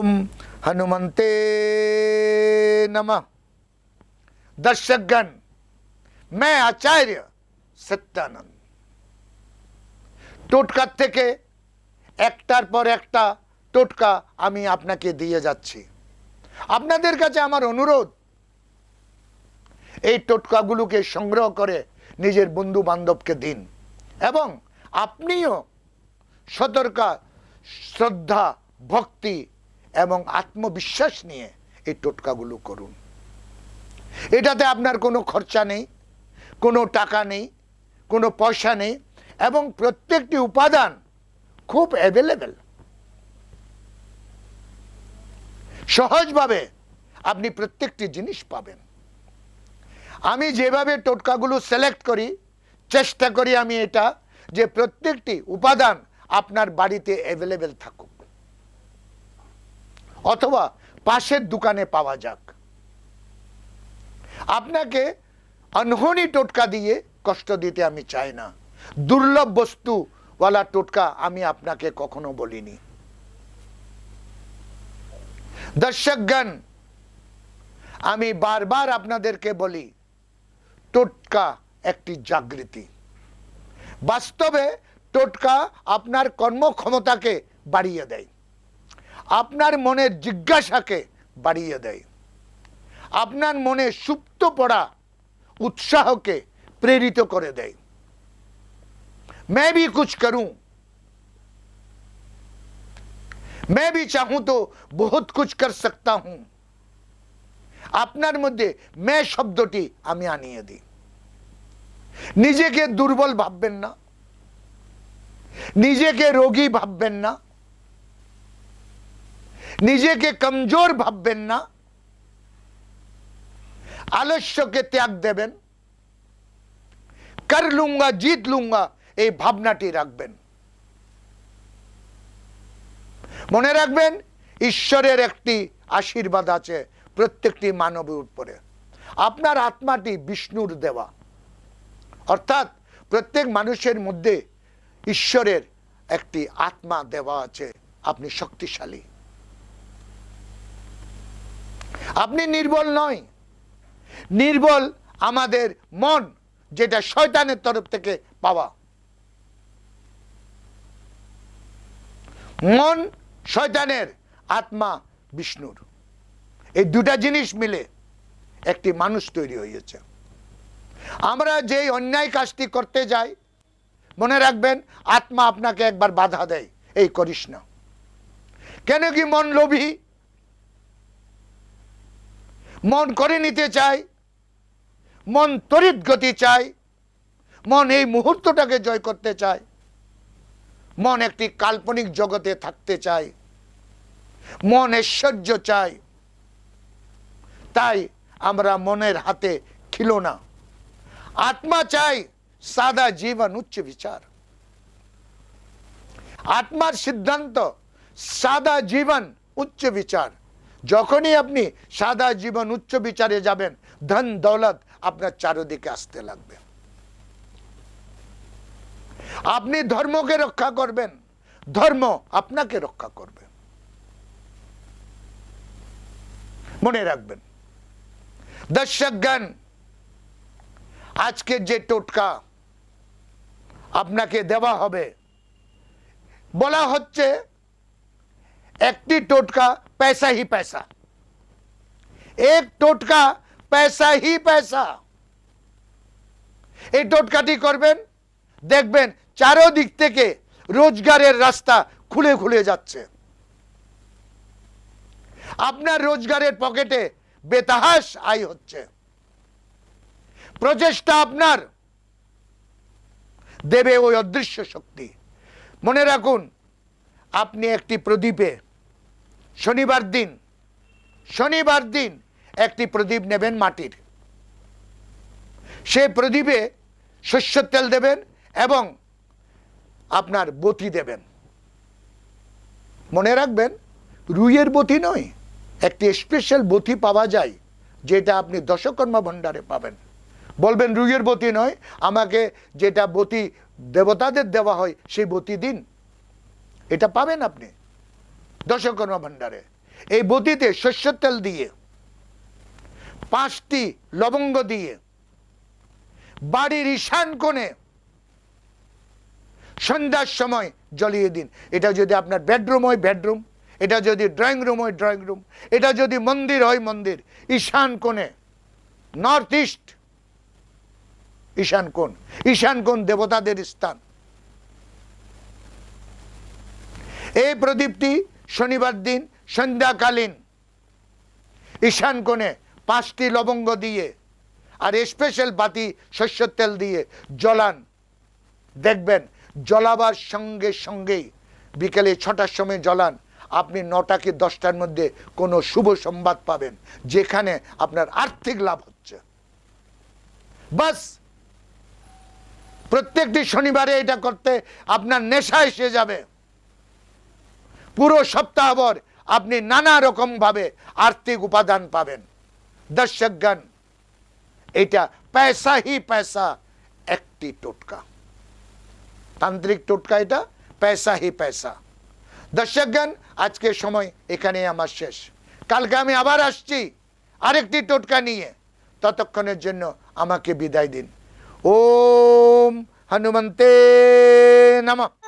नमन्ते नमः दर्शकगण मैं আচার্য সত্যানন্দ টোটকার থেকে একটার পর একটা টোটকা আমি আপনাকে দিয়ে যাচ্ছি আপনাদের কাছে আমার অনুরোধ এই টোটকাগুলোকে সংগ্রহ করে নিজের বন্ধু বান্ধবকে দিন এবং আপনিও সতর্কা শ্রদ্ধা ভক্তি এবং আত্মবিশ্বাস নিয়ে এই টোটকাগুলো করুন। এটাতে আপনার কোনো খরচা নেই, কোনো টাকা নেই, কোনো পয়সা নেই, এবং প্রত্যেকটি উপাদান খুব অ্যাভেলেবেল সহজভাবে আপনি প্রত্যেকটি জিনিস পাবেন। আমি যেভাবে টোটকাগুলো সিলেক্ট করি, চেষ্টা করি আমি এটা, যে প্রত্যেকটি উপাদান আপনার বাড়িতে অ্যাভেলেবেল থাকুক। অথবা পাশের দোকানে পাওয়া যাক। আপনাকে অনহনি টোটকা দিয়ে কষ্ট দিতে আমি চাই না। দুর্লভ বস্তুওয়ালা টোটকা আমি আপনাকে কখনো বলিনি। দর্শকগণ, আমি বারবার আপনাদেরকে বলি, টোটকা একটি জাগৃতি। বাস্তবে টোটকা আপনার কর্মক্ষমতাকে বাড়িয়ে দেয়। আপনার মনের জিজ্ঞাসাকে বাড়িয়ে দেয় আপনার মনে সুপ্ত পড়া उत्साह के प्रेरित করে দেয় मैं भी कुछ करूं मैं भी चाहूं तो बहुत कुछ कर सकता हूं আপনার মধ্যে মে শব্দটি আমি আনিয়ে দিই নিজেকে দুর্বল ভাববেন না নিজেকে রোগী ভাববেন না নিজেকে কমজোর ভাববেন না। আলস্যকে ত্যাগ দেবেন। কর লুঙ্গা, জিত লুঙ্গা, এই ভাবনাটি রাখবেন। মনে রাখবেন, ঈশ্বরের একটি আশীর্বাদ আছে প্রত্যেকটি মানবের উপরে। আপনার আত্মাটি বিষ্ণুর দেওয়া। অর্থাৎ প্রত্যেক মানুষের মধ্যে ঈশ্বরের একটি আত্মা দেওয়া আছে। আপনি শক্তিশালী। আপনি নির্বল নয়। নির্বল আমাদের মন, যেটা শয়তানের তরফ থেকে পাওয়া। মন শয়তানের, আত্মা বিষ্ণুর। এই দুটা জিনিস মিলে একটি মানুষ তৈরি হয়েছে। আমরা যেই অন্যায় কাজটি করতে যাই, মনে রাখবেন, আত্মা আপনাকে একবার বাধা দেয়, এই করিস না। কেন কি মন লোভী? মন করে নিতে চায় মন তড়িৎ গতি চায় মন এই মুহূর্তটাকে জয় করতে চায় মন একটি কাল্পনিক জগতে থাকতে চায় মন ঐশ্বর্য চায় তাই আমরা মনের হাতে খিল না। আত্মা চাই সাদা জীবন উচ্চ বিচার। আত্মার সিদ্ধান্ত সাদা জীবন উচ্চ বিচার। যখনই আপনি সাদা জীবন উচ্চ বিচারে যাবেন, ধন দৌলত আপনার চারদিকে আসতে লাগবে। আপনি ধর্মকে রক্ষা করবেন, ধর্ম আপনাকে রক্ষা করবে। মনে রাখবেন দর্শকগণ আজকে যে টোটকা আপনাকে দেওয়া হবে, বলা হচ্ছে একটি টোটকা पैसा ही पैसा এক টোটকা पैसा ही पैसा এই টোটকাটি করবেন দেখবেন চারোদিক থেকে রোজগারের রাস্তা খুলে খুলে যাচ্ছে আপনার রোজগারের পকেটে বেতাহাস আয় হচ্ছে প্রচেষ্টা আপনার দেবে ওই অদৃশ্য শক্তি মনে রাখুন আপনি একটি প্রদীপে শনিবার দিন শনিবার দিন একটি প্রদীপ নেবেন মাটির। সেই প্রদীপে শস্য তেল দেবেন এবং আপনার বতি দেবেন। মনে রাখবেন, রুইয়ের বতি নয়, একটি স্পেশাল বতি পাওয়া যায়, যেটা আপনি দশকর্মা ভণ্ডারে পাবেন। বলবেন, রুইয়ের বতি নয়, আমাকে যেটা বতি দেবতাদের দেওয়া হয়, সেই বতি দিন। এটা পাবেন আপনি। দশকর্মা ভাণ্ডারে এই বতিতে শস্যের তেল দিয়ে, পাঁচটি লবঙ্গ দিয়ে, বাড়ির ঈশান কোণে সন্ধ্যার সময় জ্বলিয়ে দিন। এটা যদি আপনার বেডরুম হয়, বেডরুম। এটা যদি ড্রয়িং রুম হয়, ড্রয়িং রুম। এটা যদি মন্দির হয়, মন্দির। ঈশান কোণে, নর্থ ইস্ট, ঈশান কোণ। ঈশান কোণ দেবতাদের স্থান। এই প্রদীপটি শনিবার দিন, সন্ধ্যাকালীন। ঈশান কোণে পাঁচটি লবঙ্গ দিয়ে আর স্পেশাল বাতি শস্যের তেল দিয়ে জ্বলান। দেখবেন, জ্বলাবার সঙ্গে সঙ্গেই বিকেলে ছটার সময় জ্বলান। আপনি নটা কি দশটার মধ্যে কোনো শুভ সংবাদ পাবেন, যেখানে আপনার আর্থিক লাভ হচ্ছে। বাস! প্রত্যেকটি শনিবারে এটা করতে আপনার নেশা এসে যাবে। পুরো সপ্তাহভর আপনি নানা রকম ভাবে আর্থিক উপাদান পাবেন। দর্শকগণ, এটা পয়সা হি পয়সা একটি টোটকা। তান্ত্রিক টোটকা এটা পয়সা হি পয়সা দর্শকগণ, আজকে সময় এখানে আমার শেষ। কালকে আমি আবার আসছি, আরেকটি টোটকা নিয়ে। ততক্ষণের জন্য আমাকে বিদায় দিন। ওম হনুমন্তে নমঃ।